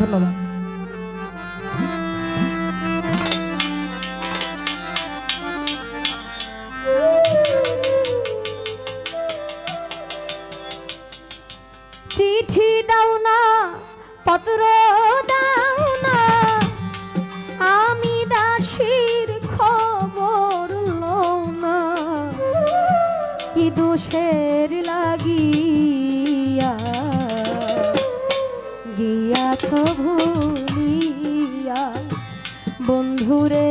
ধন্যবাদ। চিঠি দাও না পত্র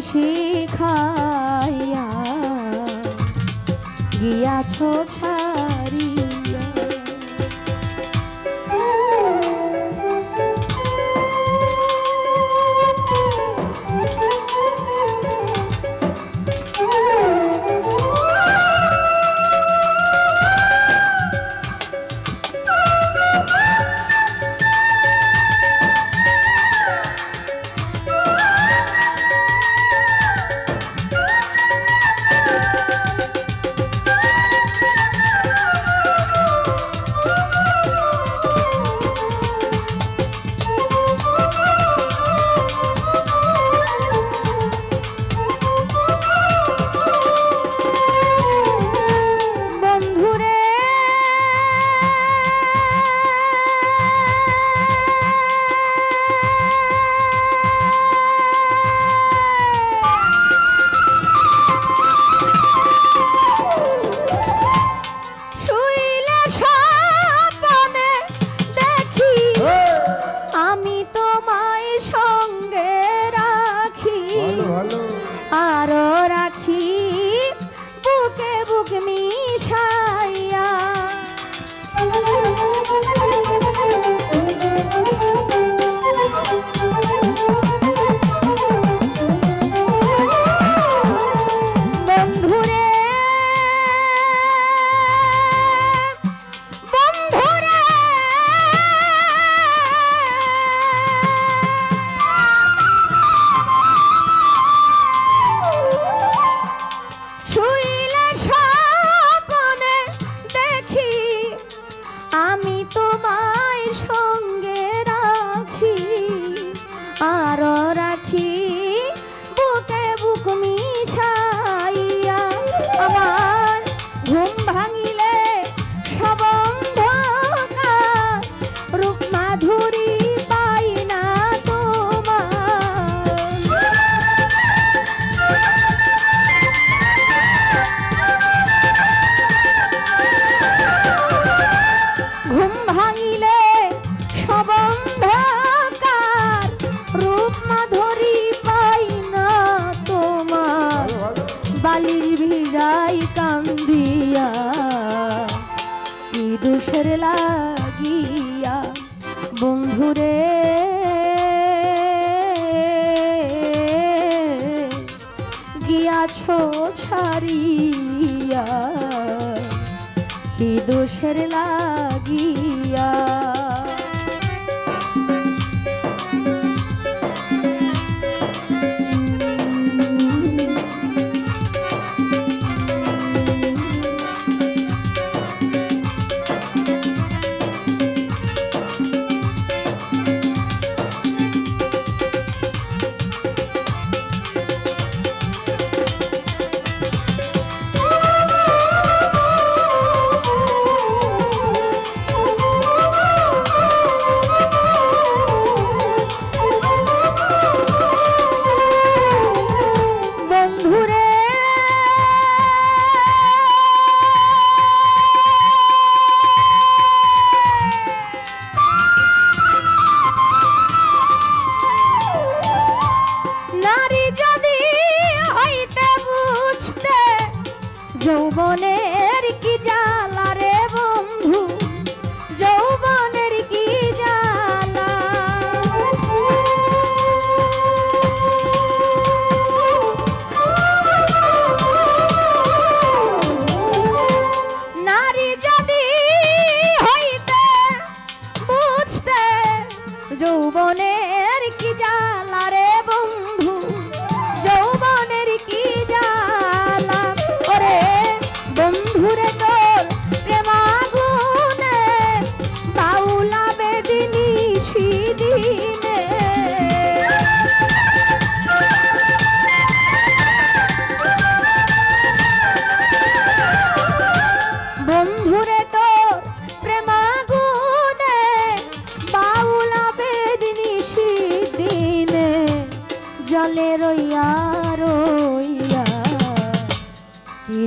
শিখাইয়া গিয়াছ ছাড়িয়া তোর লাগিয়া বন্ধুরে। গিয়াছো ছাড়িয়া কি দোষের লাগিয়া যৌবনে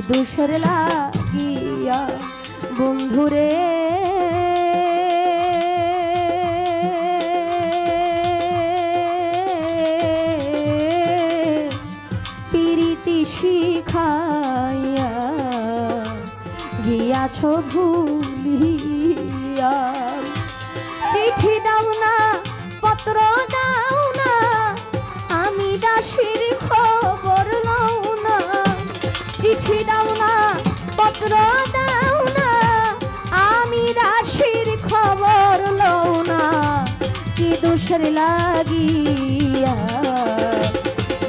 দোষের লাগিয়া বন্ধুরে। পিরিতি শিখাইয়া গিয়াছ ভূ দোষের লাগিয়া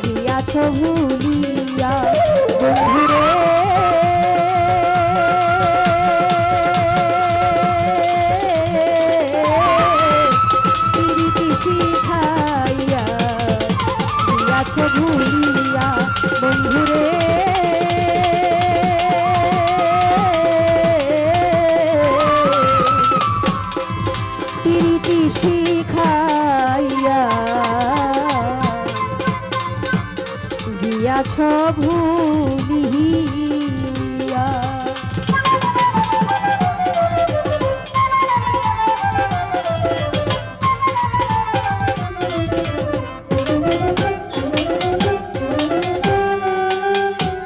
দিয়াছ ভুলিয়া। বন্ধুরে হইয়াছ ভুলি